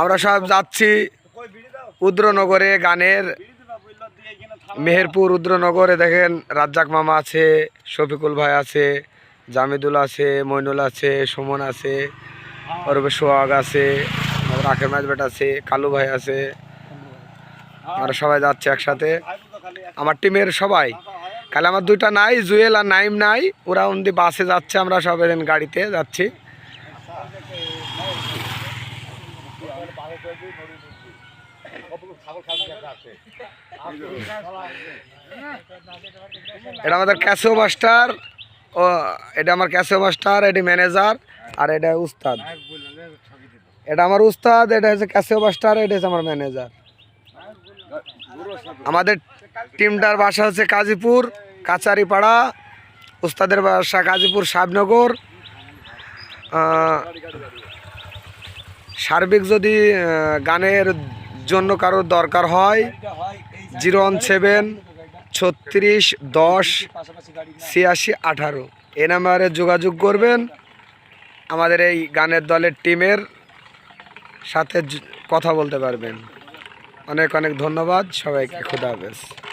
আমরা সব যাচ্ছি উদ্রনগরে গানের মেহেরপুর উদ্রনগরে দেখেন রাজ্জাক মামা আছে, শফিকুল ভাই আছে, জামিদুল আছে, মইনুল আছে, সুমন আছে ওরবে সোহাগ আছে রাখের মাঝবেট আছে, কালু ভাই আছে। আর সবাই যাচ্ছে একসাথে। আমার টিমের সবাই। কালে আমার দুইটা নাই, জুয়েল আর নাইম নাই। ওরা অন্দি বাসে যাচ্ছে, আমরা সব এদিন গাড়িতে যাচ্ছি। এটা আমাদের ক্যাসিও মাস্টার ও এটা আমার ক্যাসিও মাস্টার এটি ম্যানেজার আর এটা উস্তাদ। এটা আমার উস্তাদ এটা হচ্ছে ক্যাসিও মাস্টার এটা হচ্ছে আমার ম্যানেজার। আমাদের টিমটার বাসা হচ্ছে কাজীপুর কাচারিপাড়া উস্তাদের বাসা গাজীপুর সাবনগর। আহ, সার্বিক যদি গানের জন্য কারোর দরকার হয়, জিরো ওয়ান সেভেন, ছত্রিশ, দশ, ছিয়াশি, আঠারো। এ নাম্বারে যোগাযোগ করবেন। আমাদের এই গানের দলের টিমের সাথে কথা বলতে পারবেন। অনেক অনেক ধন্যবাদ। সবাইকে খুদা হাফেজ।